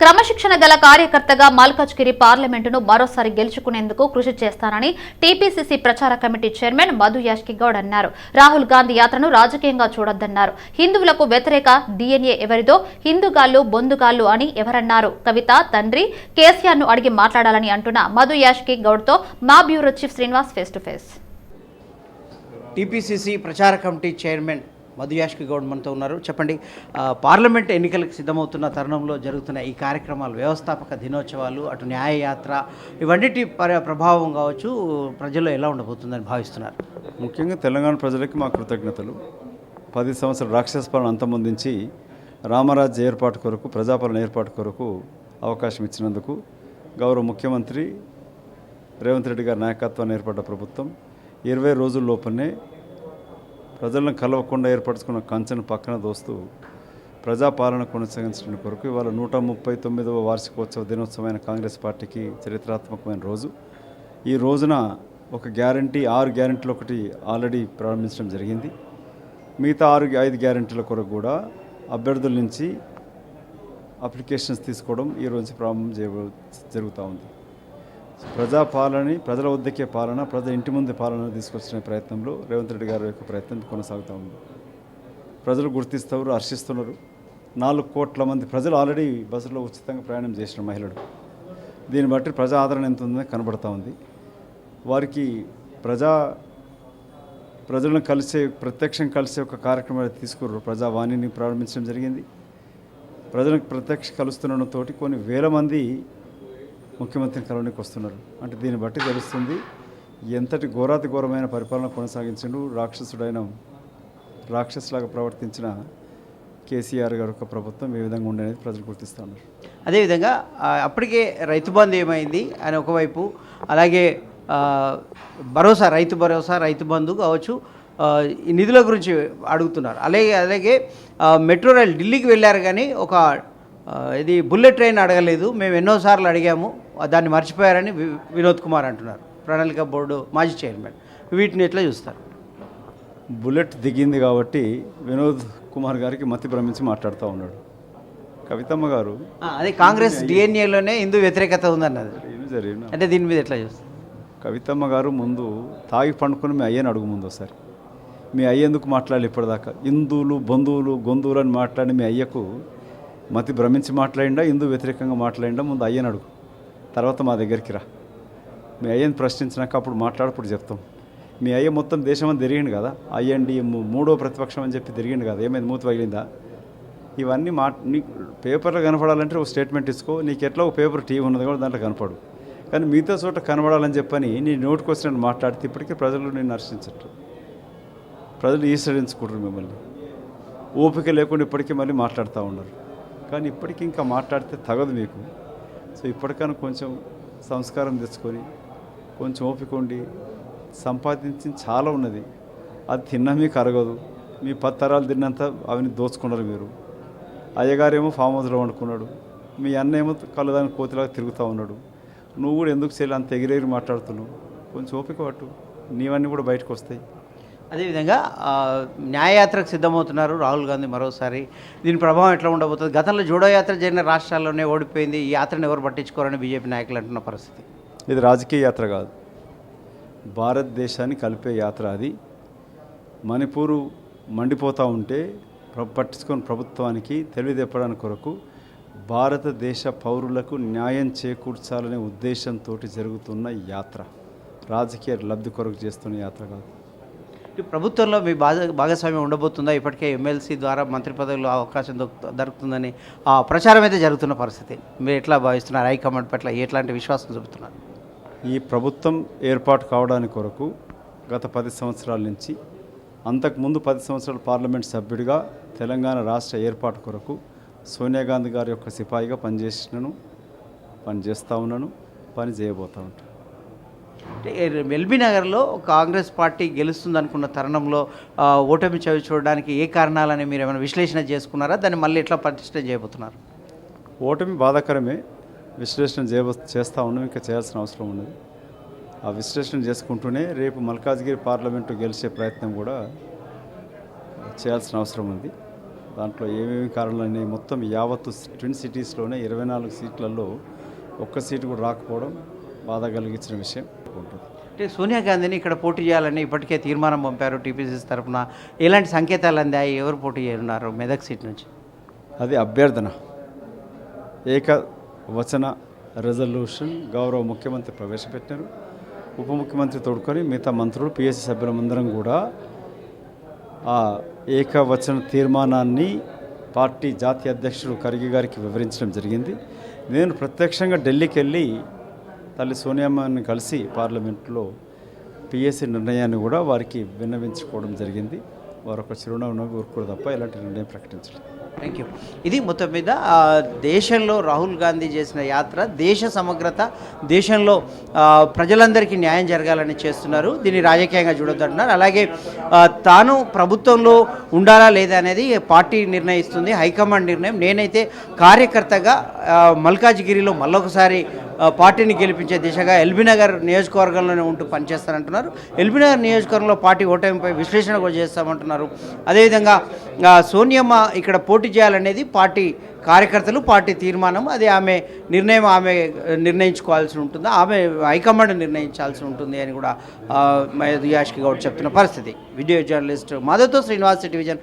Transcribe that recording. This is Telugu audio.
క్రమశిక్షణ గల కార్యకర్తగా మల్కజ్గిరి పార్లమెంటును మరోసారి గెలుచుకునేందుకు కృషి చేస్తానని టీపీసీసీ ప్రచార కమిటీ చైర్మన్ మధు యాష్కి గౌడ్ అన్నారు. రాహుల్ గాంధీ యాత్రను రాజకీయంగా చూడొద్దన్నారు. హిందువులకు వ్యతిరేక డిఎన్ఏ ఎవరిదో? హిందూగాళ్ళు బొందుగాళ్ళు అని ఎవరన్నారు? కవిత తండ్రి కేసీఆర్ను అడిగి మాట్లాడాలని అంటున్న మధు యాష్కి గౌడ్తో మా bureau chief Srinivas face to face. TPCC ప్రచార కమిటీ చైర్మన్ మధుయాష్కి గౌడ్ మనతో ఉన్నారు. చెప్పండి పార్లమెంట్ ఎన్నికలకు సిద్ధమవుతున్న తరుణంలో జరుగుతున్న ఈ కార్యక్రమాలు వ్యవస్థాపక దినోత్సవాలు అటు న్యాయయాత్ర ఇవన్నిటి ప్రభావం కావచ్చు ప్రజల్లో ఎలా ఉండబోతుందని భావిస్తున్నారు? ముఖ్యంగా తెలంగాణ ప్రజలకి మా కృతజ్ఞతలు. పది సంవత్సరాల రాక్షస పాలన అంతమొందించి రామరాజ్య ఏర్పాటు కొరకు ప్రజాపాలన ఏర్పాటు కొరకు అవకాశం ఇచ్చినందుకు గౌరవ ముఖ్యమంత్రి రేవంత్ రెడ్డి గారి నాయకత్వాన్ని ఏర్పడ్డ ప్రభుత్వం ఇరవై రోజుల లోపలనే ప్రజలను కలవకుండా ఏర్పరచుకున్న కంచెను పక్కన దోస్తూ ప్రజాపాలన కొనసాగించడం కొరకు ఇవాళ నూట ముప్పై తొమ్మిదవ వార్షికోత్సవ దినోత్సవమైన కాంగ్రెస్ పార్టీకి చరిత్రాత్మకమైన రోజు. ఈ రోజున ఒక గ్యారంటీ ఆరు గ్యారంటీలు ఒకటి ఆల్రెడీ ప్రారంభించడం జరిగింది. మిగతా ఆరు ఐదు గ్యారంటీల కొరకు కూడా అభ్యర్థుల నుంచి అప్లికేషన్స్ తీసుకోవడం ఈ రోజు ప్రారంభం చేయ జరుగుతూ ఉంది. ప్రజాపాలనని ప్రజల వద్దకే పాలన ప్రజల ఇంటి ముందు పాలన తీసుకొచ్చిన ప్రయత్నంలో రేవంత్ రెడ్డి గారి యొక్క ప్రయత్నం కొనసాగుతూ ఉంది. ప్రజలు గుర్తిస్తారు హర్షిస్తున్నారు. నాలుగు కోట్ల మంది ప్రజలు ఆల్రెడీ బస్సులో ఉచితంగా ప్రయాణం చేసిన మహిళలు. దీన్ని బట్టి ప్రజా ఆదరణ ఎంత ఉందని కనబడతా ఉంది. వారికి ప్రజా ప్రజలను కలిసే ప్రత్యక్షం కలిసే ఒక కార్యక్రమాలు తీసుకున్నారు. ప్రజావాణిని ప్రారంభించడం జరిగింది. ప్రజలకు ప్రత్యక్ష కలుస్తుండడంతో కొన్ని వేల మంది ముఖ్యమంత్రిని కలవడానికి వస్తున్నారు. అంటే దీన్ని బట్టి తెలుస్తుంది ఎంతటి ఘోరాతి ఘోరమైన పరిపాలన కొనసాగించడు రాక్షసుడైన రాక్షసులాగా ప్రవర్తించిన కేసీఆర్ గారి యొక్క ప్రభుత్వం ఏ విధంగా ఉండేది ప్రజలు గుర్తిస్తూ ఉన్నారు. అదేవిధంగా అప్పటికే రైతు బంధు ఏమైంది అని ఒకవైపు అలాగే భరోసా రైతు భరోసా రైతు బంధు కావచ్చు ఈ నిధుల గురించి అడుగుతున్నారు. అలాగే అలాగే మెట్రో రైల్ ఢిల్లీకి వెళ్ళారు కానీ ఒక ఇది బుల్లెట్ ట్రైన్ అడగలేదు. మేము ఎన్నోసార్లు అడిగాము. దాన్ని మర్చిపోయారని వినోద్ కుమార్ అంటున్నారు. ప్రణాళిక బోర్డు మాజీ చైర్మన్. వీటిని ఎట్లా చూస్తారు? బుల్లెట్ దిగింది కాబట్టి వినోద్ కుమార్ గారికి మతి భ్రమించి మాట్లాడుతూ ఉన్నాడు. కవితమ్మ గారు అదే కాంగ్రెస్ డిఎన్ఏలోనే హిందూ వ్యతిరేకత ఉందన్నది. అంటే దీని మీద ఎట్లా చూస్తారు? కవితమ్మ గారు ముందు తాగి పండుకొని మీ అయ్యని అడుగు ముందు ఒకసారి. మీ అయ్య ఎందుకు మాట్లాడాలి ఇప్పటిదాకా? హిందువులు బంధువులు గొంధువులు అని మాట్లాడి మీ అయ్యకు మతి భ్రమించి మాట్లాడిండా హిందూ వ్యతిరేకంగా మాట్లాడిండా ముందు అయ్యని అడుగు. తర్వాత మా దగ్గరికి రా. మీ అయ్యని ప్రశ్నించినాక అప్పుడు మాట్లాడప్పుడు చెప్తాం. మీ అయ్య మొత్తం దేశం అని తిరిగిండు కదా? అయ్యండి మూడో ప్రతిపక్షం అని చెప్పి తిరిగిండు కదా? ఏమైంది? మూత పగిలిందా? ఇవన్నీ మా నీకు పేపర్లో కనపడాలంటే ఒక స్టేట్మెంట్ ఇచ్చుకో. నీకు ఎట్లా ఒక పేపర్ టీవీ ఉన్నది కూడా దాంట్లో కనపడు. కానీ మిగతా చోట కనబడాలని చెప్పని నీ నోటికి వచ్చినట్టు మాట్లాడితే ఇప్పటికీ ప్రజలు నేను నర్శించట్టు ప్రజలు ఈసడించుకుంటారు మిమ్మల్ని. ఓపిక లేకుండా ఇప్పటికీ మళ్ళీ మాట్లాడుతూ ఉన్నారు. కానీ ఇప్పటికీ ఇంకా మాట్లాడితే తగదు మీకు. సో ఇప్పటికైనా కొంచెం సంస్కారం తెచ్చుకొని కొంచెం ఓపిక ఉండి సంపాదించి చాలా ఉన్నది. అది తిన్నా మీకు అరగదు. మీ పత్తరాలు తరాలు తిన్నంత అవన్నీ దోచుకున్నారు మీరు. అయ్యగారేమో ఫామ్ హౌస్లో వండుకున్నాడు. మీ అన్న ఏమో కళ్ళదాని కోతిలాగా తిరుగుతూ ఉన్నాడు. నువ్వు కూడా ఎందుకు చేయాలి అంత ఎగిరెగిరి మాట్లాడుతున్నావు? కొంచెం ఓపిక పట్టు. నీవన్నీ కూడా బయటకు వస్తాయి. అదేవిధంగా న్యాయయాత్రకు సిద్ధమవుతున్నారు రాహుల్ గాంధీ మరోసారి. దీని ప్రభావం ఎట్లా ఉండబోతుంది? గతంలో జోడో యాత్ర జరిగిన రాష్ట్రాల్లోనే ఓడిపోయింది. ఈ యాత్రను ఎవరు పట్టించుకోరని బీజేపీ నాయకులు అంటున్న పరిస్థితి. ఇది రాజకీయ యాత్ర కాదు. భారతదేశాన్ని కలిపే యాత్ర అది. మణిపూరు మండిపోతూ ఉంటే పట్టించుకొని ప్రభుత్వానికి తెలివిదెప్పడానికి కొరకు భారతదేశ పౌరులకు న్యాయం చేకూర్చాలనే ఉద్దేశంతో జరుగుతున్న యాత్ర. రాజకీయ లబ్ధి కొరకు చేస్తున్న యాత్ర కాదు. ప్రభుత్వంలో మీ భాగ భాగస్వామ్యం ఉండబోతుందా? ఇప్పటికే ఎమ్మెల్సీ ద్వారా మంత్రి పదవిలో అవకాశం దొరుకు- దొరుకుతుందని ఆ ప్రచారం అయితే జరుగుతున్న పరిస్థితి. మీరు ఎట్లా భావిస్తున్నారు? హైకమాండ్ పట్ల ఎట్లాంటి విశ్వాసం చూపుతున్నారు? ఈ ప్రభుత్వం ఏర్పాటు కావడానికి కొరకు గత పది సంవత్సరాల నుంచి అంతకుముందు పది సంవత్సరాల పార్లమెంట్ సభ్యుడిగా తెలంగాణ రాష్ట్ర ఏర్పాటు కొరకు సోనియా గాంధీ గారి యొక్క సిపాయిగా పనిచేసినను పనిచేస్తూ ఉన్నాను పని చేయబోతూ ఉంటాను. ఎల్బీ నగర్లో కాంగ్రెస్ పార్టీ గెలుస్తుంది అనుకున్న తరుణంలో ఓటమి చవి చూడడానికి ఏ కారణాలని మీరు ఏమైనా విశ్లేషణ చేసుకున్నారా? దాన్ని మళ్ళీ ఎట్లా పటిష్టం చేయబోతున్నారు? ఓటమి బాధాకరమే. విశ్లేషణ చేయ చేస్తూ ఉన్నాం. ఇంకా చేయాల్సిన అవసరం ఉన్నది. ఆ విశ్లేషణ చేసుకుంటూనే రేపు మల్కాజ్గిరి పార్లమెంటు గెలిచే ప్రయత్నం కూడా చేయాల్సిన అవసరం ఉంది. దాంట్లో ఏమేమి కారణాలని మొత్తం యావత్తు ట్విన్ సిటీస్లోనే ఇరవై నాలుగు సీట్లలో ఒక్క సీటు కూడా రాకపోవడం బాధ కలిగించిన విషయం ఉంటుంది. అంటే సోనియా గాంధీని ఇక్కడ పోటీ చేయాలని ఇప్పటికే తీర్మానం పంపారు టీపీసీసీ తరఫున. ఎలాంటి సంకేతాలు అందాయి? ఎవరు పోటీ చేయనున్నారు మెదక్ సీట్ నుంచి? అది అభ్యర్థన. ఏక వచన రెజల్యూషన్ గౌరవ ముఖ్యమంత్రి ప్రవేశపెట్టారు. ఉప ముఖ్యమంత్రి తోడుకొని మిగతా మంత్రులు పిఎస్సి సభ్యులందరం కూడా ఆ ఏకవచన తీర్మానాన్ని పార్టీ జాతీయ అధ్యక్షుడు ఖర్గే గారికి వివరించడం జరిగింది. నేను ప్రత్యక్షంగా ఢిల్లీకి వెళ్ళి తల్లి సోనియామ్మని కలిసి పార్లమెంట్లో పిఎస్సి నిర్ణయాన్ని కూడా వారికి విన్నవించుకోవడం జరిగింది. వారు ఒక చిరునవ్వు కోరుకోరు తప్ప ఇలాంటి నిర్ణయం ప్రకటించలేదు. థ్యాంక్ యూ ఇది మొత్తం మీద దేశంలో రాహుల్ గాంధీ చేసిన యాత్ర దేశ సమగ్రత దేశంలో ప్రజలందరికీ న్యాయం జరగాలని చేస్తున్నారు. దీన్ని రాజకీయంగా చూడొద్దంటున్నారు. అలాగే తాను ప్రభుత్వంలో ఉండాలా లేదా అనేది పార్టీ నిర్ణయిస్తుంది హైకమాండ్ నిర్ణయం. నేనైతే కార్యకర్తగా మల్కాజ్గిరిలో మళ్ళొకసారి పార్టీని గెలిపించే దిశగా ఎల్బీనగర్ నియోజకవర్గంలోనే ఉంటూ పనిచేస్తారంటున్నారు. ఎల్బీనగర్ నియోజకవర్గంలో పార్టీ ఓటమిపై విశ్లేషణ కూడా చేస్తామంటున్నారు. అదేవిధంగా సోనియమ్మ ఇక్కడ పోటీ చేయాలనేది పార్టీ కార్యకర్తలు పార్టీ తీర్మానం. అది ఆమె నిర్ణయం ఆమె నిర్ణయించుకోవాల్సి ఉంటుంది. ఆమె హైకమాండ్ నిర్ణయించాల్సి ఉంటుంది అని కూడా ఆ, యాష్కి గౌడ్ చెప్తున్న పరిస్థితి. వీడియో జర్నలిస్ట్ మాధవ్తో శ్రీనివాస్ టెలివిజన్